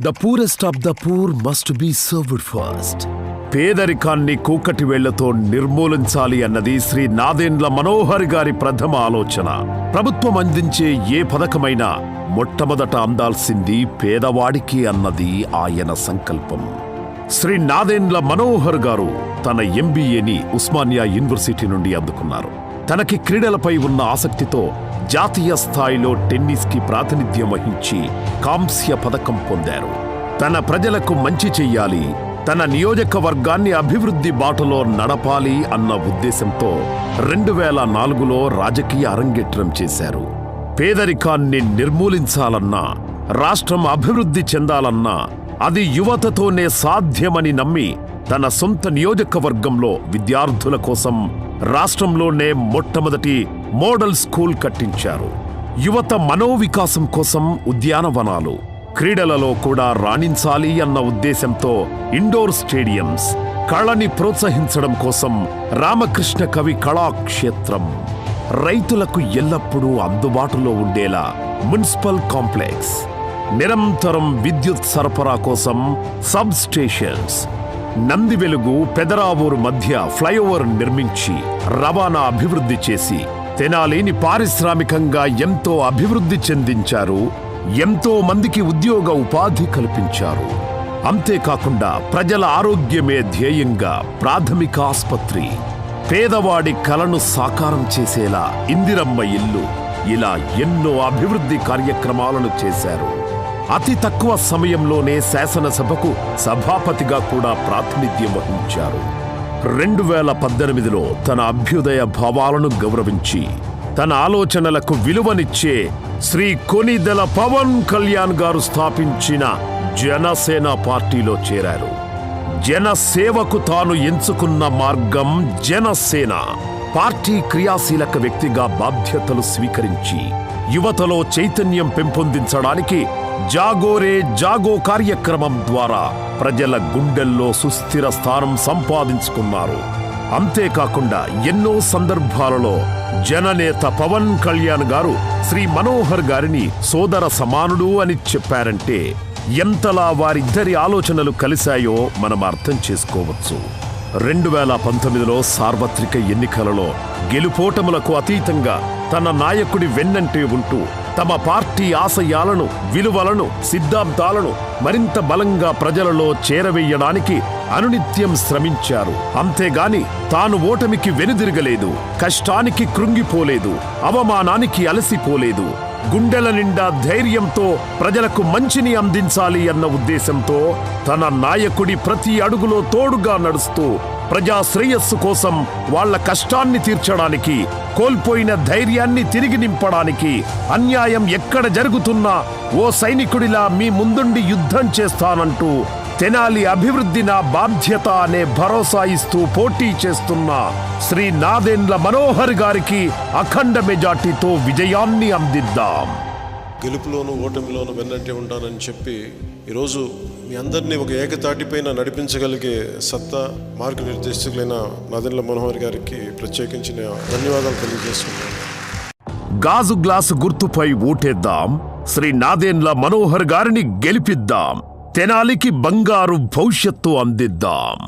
The poorest of the poor must be served first పేదరికాన్ని కూకటి వేళ్ళతో నిర్మూలించాలి అన్నది శ్రీ నాదేండ్ల మనోహర్ గారి ప్రథమ ఆలోచన. ప్రభుత్వం అందించే ఏ పథకమైనా మొట్టమొదట అందాల్సింది పేదవాడికి అన్నది ఆయన సంకల్పం. శ్రీ నాదేండ్ల మనోహర్ గారు తన ఎంబీఏని ఉస్మానియా యూనివర్సిటీ నుండి అందుకున్నారు. తనకి క్రీడలపై ఉన్న ఆసక్తితో జాతీయ స్థాయిలో టెన్నిస్కి ప్రాతినిధ్యం వహించి కాంస్య పథకం పొందారు. తన ప్రజలకు మంచి చెయ్యాలి తన నియోజకవర్గాన్ని అభివృద్ధి బాటలో నడపాలి అన్న ఉద్దేశంతో రెండు వేల నాలుగులో రాజకీయ అరంగేట్రం చేశారు. పేదరికాన్ని నిర్మూలించాలన్నా రాష్ట్రం అభివృద్ధి చెందాలన్నా అది యువతతోనే సాధ్యమని నమ్మి తన సొంత నియోజకవర్గంలో విద్యార్థుల కోసం రాష్ట్రంలోనే మొట్టమొదటి మోడల్ స్కూల్ కట్టించారు. యువత మనోవికాసం కోసం ఉద్యానవనాలు క్రీడలలో కూడా రాణించాలి అన్న ఉద్దేశంతో ఇండోర్ స్టేడియంస్ కళని ప్రోత్సహించడం కోసం రామకృష్ణ కవి కళాక్షేత్రం రైతులకు ఎల్లప్పుడూ అందుబాటులో ఉండేలా మున్సిపల్ కాంప్లెక్స్. నిరంతరం విద్యుత్ సరఫరా కోసం సబ్ స్టేషన్స్ నందివెలుగు పెదరావూరు మధ్య ఫ్లైఓవర్ నిర్మించి రవాణా అభివృద్ధి చేసి తెనాలిని పారిశ్రామికంగా ఎంతో అభివృద్ధి చెందించారు. ఎంతో మందికి ఉద్యోగ ఉపాధి కల్పించారు. అంతేకాకుండా ప్రజల ఆరోగ్యమే ధ్యేయంగా ప్రాథమిక ఆస్పత్రి. పేదవాడి కలను సాకారం చేసేలా ఇందిరమ్మ ఇల్లు ఇలా ఎన్నో అభివృద్ధి కార్యక్రమాలను చేశారు. అతి తక్కువ సమయంలోనే శాసనసభకు సభాపతిగా కూడా ప్రాతినిధ్యం వహించారు. రెండు వేల పద్దెనిమిదిలో తన అభ్యుదయ భావాలను గౌరవించి తన ఆలోచనలకు విలువనిచ్చే శ్రీ కొనిదెల పవన్ కళ్యాణ్ గారు స్థాపించిన జనసేన పార్టీలో చేరారు. జనసేవకు తాను ఎంచుకున్న మార్గం జనసేన. పార్టీ క్రియాశీలక వ్యక్తిగా బాధ్యతలు స్వీకరించి యువతలో చైతన్యం పెంపొందించడానికి జాగోరే జాగో కార్యక్రమం ద్వారా ప్రజల గుండెల్లో సుస్థిర స్థానం సంపాదించుకున్నారు. అంతేకాకుండా ఎన్నో సందర్భాలలో జననేత పవన్ కళ్యాణ్ గారు శ్రీ మనోహర్ గారిని సోదర సమానుడు అని చెప్పారంటే ఎంతలా వారిద్దరి ఆలోచనలు కలిశాయో మనం అర్థం చేసుకోవచ్చు. రెండు వేల పంతొమ్మిదిలో సార్వత్రిక ఎన్నికలలో గెలుపోటములకు అతీతంగా తన నాయకుడి వెన్నంటే ఉంటూ తమ పార్టీ ఆశయాలను విలువలను సిద్ధాంతాలను మరింత బలంగా ప్రజలలో చేరవేయడానికి అనునిత్యం శ్రమించారు. అంతేగాని తాను ఓటమికి వెనుదిరగలేదు కష్టానికి కృంగిపోలేదు అవమానానికి అలసిపోలేదు. గుండెల నిండా ధైర్యంతో ప్రజలకు మంచిని అందించాలి అన్న ఉద్దేశంతో తన నాయకుడి ప్రతి అడుగులో తోడుగా నడుస్తూ ప్రజా శ్రేయస్సు కోసం వాళ్ళ కష్టాన్ని తీర్చడానికి కోల్పోయిన ధైర్యాన్ని తిరిగి నింపడానికి అన్యాయం ఎక్కడ జరుగుతున్నా ఓ సైనికుడిలా మీ ముందుండి యుద్ధం చేస్తానంటూ తెనాలి అభివృద్ధి నా బాధ్యత అనే భరోసా ఇస్తూ పోటీ చేస్తున్న శ్రీ నాదెండ్ల మనోహర్ గారికి అఖండ మెజార్టీతో విజయాన్ని అందిద్దాం. గెలుపులోను ఓటమిలోను వెన్నంటే ఉంటానని చెప్పి ఈరోజు మీ అందరినీ ఒక ఏకతాటిపైన నడిపించగలిగే సత్తా మార్గనిర్దేశకులైన నాదెండ్ల మనోహర్ గారికి ప్రత్యేకించిన ధన్యవాదాలు తెలియజేస్తున్నాను. గాజు గ్లాసు గుర్తుపై ఓటేద్దాం. శ్రీ నాదెండ్ల మనోహర్ గారిని గెలిపిద్దాం. తెనాలికి బంగారు భవిష్యత్తు అందిద్దాం.